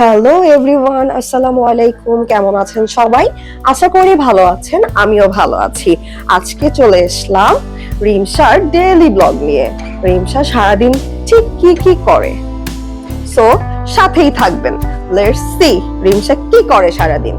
Hello everyone আসসালামু আলাইকুম কেমন আছেন সবাই? আশা করি ভালো আছেন, আমিও ভালো আছি। আজকে চলে এসলাম রিমসার ডেইলি ব্লগ নিয়ে। রিমসা সারাদিন ঠিক কি কি করে? সো সাথেই থাকবেন। লেটস সি রিমসা কি করে সারাদিন?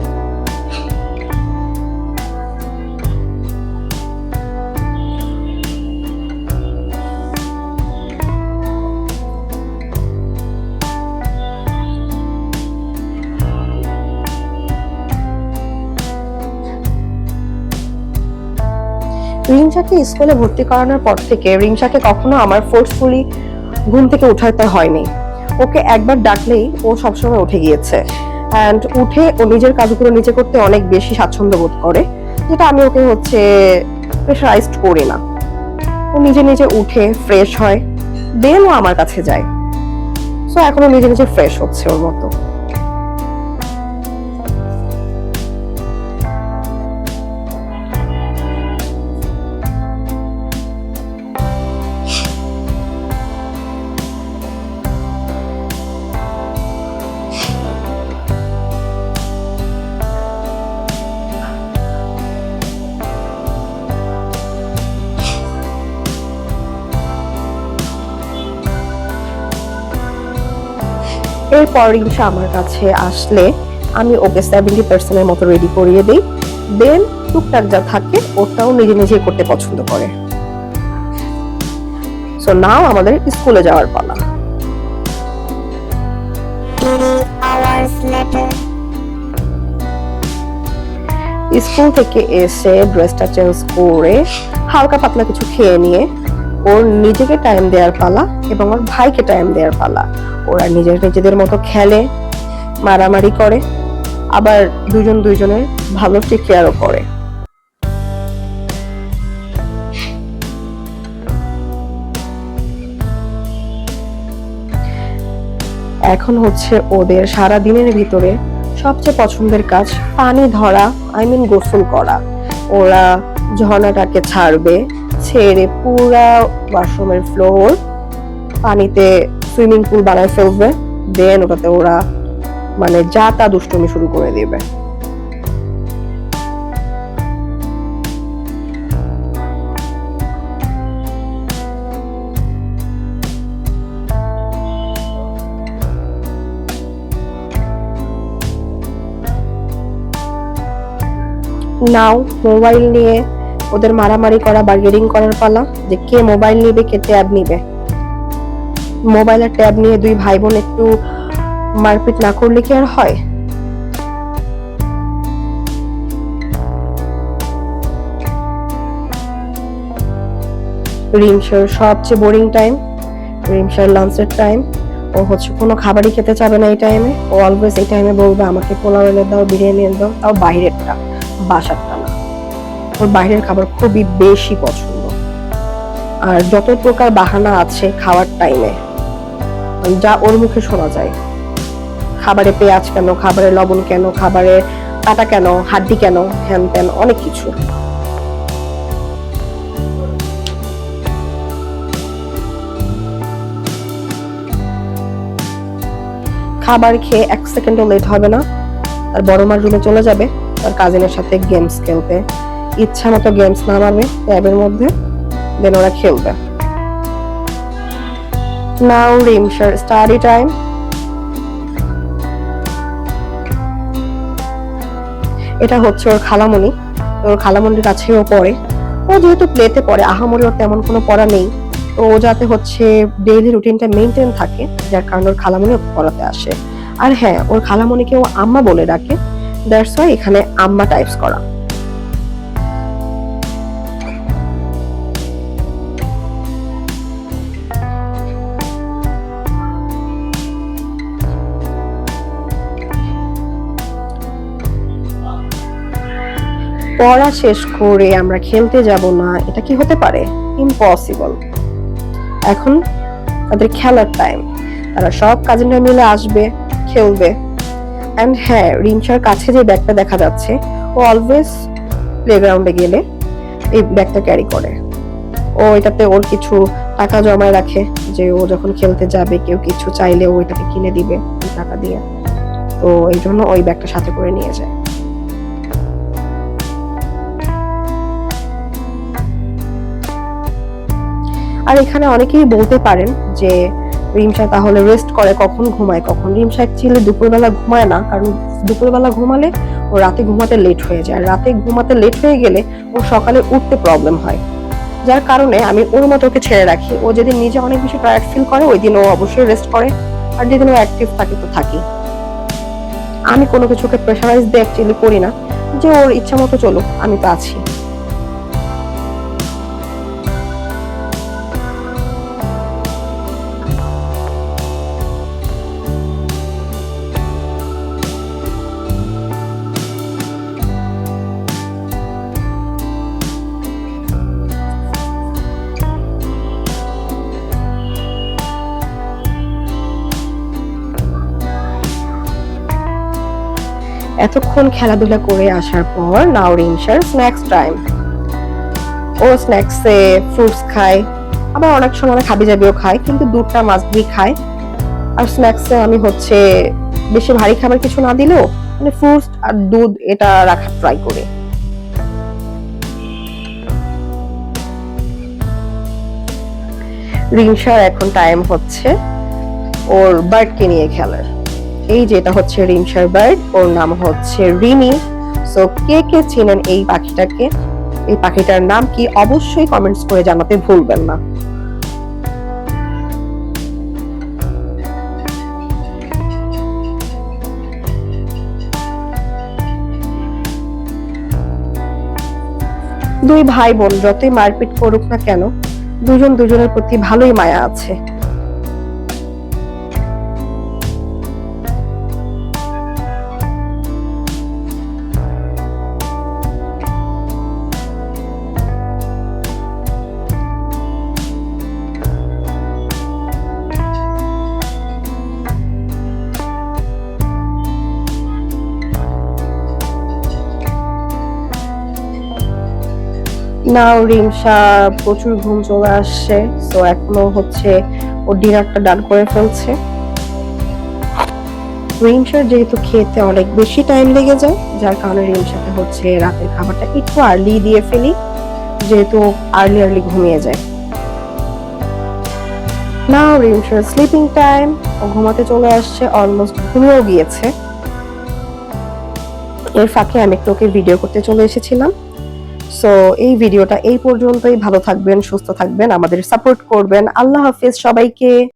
রিমসাকে স্কুলে ভর্তি করানোর পর থেকে রিমসাকে কখনো আমার ফোর্সফুলি ঘুম থেকে উঠাতে হয়নি। ওকে একবার ডাকলেই ও সবসময় উঠে গিয়েছে। অ্যান্ড উঠে ও নিজের কাজগুলো নিজে করতে অনেক বেশি স্বাচ্ছন্দ্য বোধ করে, যেটা আমি ওকে হচ্ছে প্রেশারাইজড করি না। ও নিজে নিজে উঠে ফ্রেশ হয় দেন ও আমার কাছে যায়। সো এখনও নিজে নিজে ফ্রেশ হচ্ছে ওর মতো। এরপর রিমসা আমার কাছে আসলে আমি ওকে সেভেন্টি পার্সেন্টের মতো রেডি করিয়ে দিই দেন টুকটাক যা থাকে, ওটাও নিজে নিজে করতে পছন্দ করে সো নাও আমাদের স্কুলে যাওয়ার পালা. স্কুল থেকে এসে ড্রেসটা চেঞ্জ করে, হালকা পাতলা কিছু খেয়ে নিয়ে ওর নিজেকে টাইম দেওয়ার পালা এবং ওর ভাইকে টাইম দেওয়ার পালা। ওরা নিজের নিজেদের মতো খেলে, মারামারি করে, আবার দুজন দুইজনের ভালো টেক কেয়ারও করে। এখন হচ্ছে ওদের সারা দিনের ভিতরে সবচেয়ে পছন্দের কাজ পানি ধরা আই মিন গোসল করা। ওরা ঝর্ণাটাকে ছাড়বে ছেড়ে পুরা ওয়াশরুমের ফ্লোর পানিতে সুইমিং পুল বানায় ফেলবে দেন ওটাতে ওরা মানে যা তা দুষ্টুমি শুরু করে দিবে। নাও মোবাইল নিয়ে ওদের মারামারি করা বা বার্গেনিং করার পালা যে কে মোবাইল নিবে, কে ট্যাব নিবে। মোবাইল আর ট্যাব নিয়ে দুই ভাই বোন একটু মারপিট না করলে কি আর হয়? রিমসার সবচেয়ে বোরিং টাইম রিমসার লাঞ্চের টাইম ও হচ্ছে কোনো খাবারই খেতে চাবে না এই টাইমে ও অলওয়েজ এই টাইমে বলবে, আমাকে পোলাও এনে দাও, বিরিয়ানি এনে দাও। তাও বাইরেরটা, বাসারটা। ওর বাইরের খাবার খুবই বেশি পছন্দ। আর যত প্রকার বাহানা আছে খাওয়ার টাইমে যা ওর মুখে শোনা যায়, খাবারে পেঁয়াজ কেন, খাবারে লবণ কেন, খাবারে কাটা কেন, হাড্ডি কেন হ্যান ত্যান অনেক কিছু। খাবার খেয়ে এক সেকেন্ডও লেট হবে না, আর বড় মার রুমে চলে যাবে, তার কাজিনের সাথে গেমস খেলতে। ইচ্ছা মতো গেমস নামাবে ট্যাবের মধ্যে দেন ওরা খেলবে। নাও রিমসার স্টাডি টাইম এটা হচ্ছে ওর খালামণি ওর খালামণির কাছেও পড়ে। ও যেহেতু প্লেতে পড়ে, আহামরি ওর তেমন কোনো পড়া নেই। তো ও যাতে হচ্ছে ডেইলি রুটিনটা মেনটেন থাকে, যার কারণে ওর খালামণি ওকে পড়াতে আসে। আর হ্যাঁ ওর খালামণিকে ও আম্মা বলে ডাকে। দ্যাটস ওয়াই এখানে আম্মা টাইপস করা। পড়া শেষ করে আমরা খেলতে যাব না, এটা কি হতে পারে? ইম্পসিবল এখন তাদের খেলার টাইম তারা সব কাজিনরা মিলে আসবে, খেলবে। অ্যান্ড হ্যাঁ রিমসার কাছে যে ব্যাগটা দেখা যাচ্ছে, ও অলওয়েজ প্লেগ্রাউন্ডে গেলে এই ব্যাগটা ক্যারি করে। ও এটাতে ওর কিছু টাকা জমায় রাখে, যে ও যখন খেলতে যাবে, কেউ কিছু চাইলে ও এটাকে কিনে দিবে টাকা দিয়ে। তো এই জন্য ওই ব্যাগটা সাথে করে নিয়ে যায়। আর এখানে অনেকেই বলতে পারেন যে রিমসা তাহলে রেস্ট করে কখন ঘুমায়, কখন রিমসা অ্যাকচুয়ালি দুপুরবেলা ঘুমায় না, কারণ দুপুরবেলা ঘুমালে ও রাতে ঘুমাতে লেট হয়ে যায়। রাতে ঘুমাতে লেট হয়ে গেলে ও সকালে উঠতে প্রবলেম হয়। যার কারণে আমি ওর মতো ওকে ছেড়ে রাখি। ও যেদিন নিজে অনেক বেশি টায়ার্ড ফিল করে, ওই দিন ও অবশ্যই রেস্ট করে। আর যেদিন ও অ্যাক্টিভ থাকে, তো থাকি আমি কোনো কিছুকে প্রেশারাইজ দিয়ে অ্যাকচুয়ালি করি না। যে ওর ইচ্ছা মতো চলুক, আমি তো আছি। এতক্ষণ খেলাধুলা করে আসার পর নাও রিমসার স্ন্যাক্স টাইম ও স্ন্যাক্সে ফ্রুটস খায়, আবার অনেক সময় খাবি জাবিও খায়, কিন্তু দুধটা বি খায়। আর স্ন্যাক্সে আমি হচ্ছে বেশি ভারী খাবার কিছু না দিলেও মানে ফ্রুটস আর দুধ এটা রাখার ট্রাই করি। রিমসার এখন টাইম হচ্ছে ওর বার্ডকে নিয়ে খেলার। এই যেটা হচ্ছে রিমসার বার্ড ওর নাম হচ্ছে রিমি। সো কে কে চেনেন এই পাখিটাকে? এই পাখিটার নাম কি অবশ্যই কমেন্টস করে জানাতে ভুলবেন না। দুই ভাই বোন যতই মারপিট করুক না কেন, দুজন দুজনের প্রতি ভালোই মায়া আছে। নাও রিমসা প্রচুর ঘুম চলে আসছে, তো এখনও হচ্ছে ও ডিনারটা ডান করে ফেলছে। রিমসার যেহেতু খেতে অনেক বেশি টাইম লেগে যায়, যার কারণে রিমসাকে হচ্ছে রাতের খাবারটা একটু আর্লি দিয়ে ফেলি, যেহেতু আর্লি আর্লি ঘুমিয়ে যায়। নাও রিমসার স্লিপিং টাইম ও ঘুমাতে চলে আসছে অলমোস্ট ঘুমিয়েও গিয়েছে। এর ফাঁকে আমি একটু ওকে ভিডিও করতে চলে এসেছিলাম। সো এই ভিডিওটা এই পর্যন্তই। ভালো থাকবেন, সুস্থ থাকবেন, আমাদের সাপোর্ট করবেন। আল্লাহ হাফিজ, সবাইকে।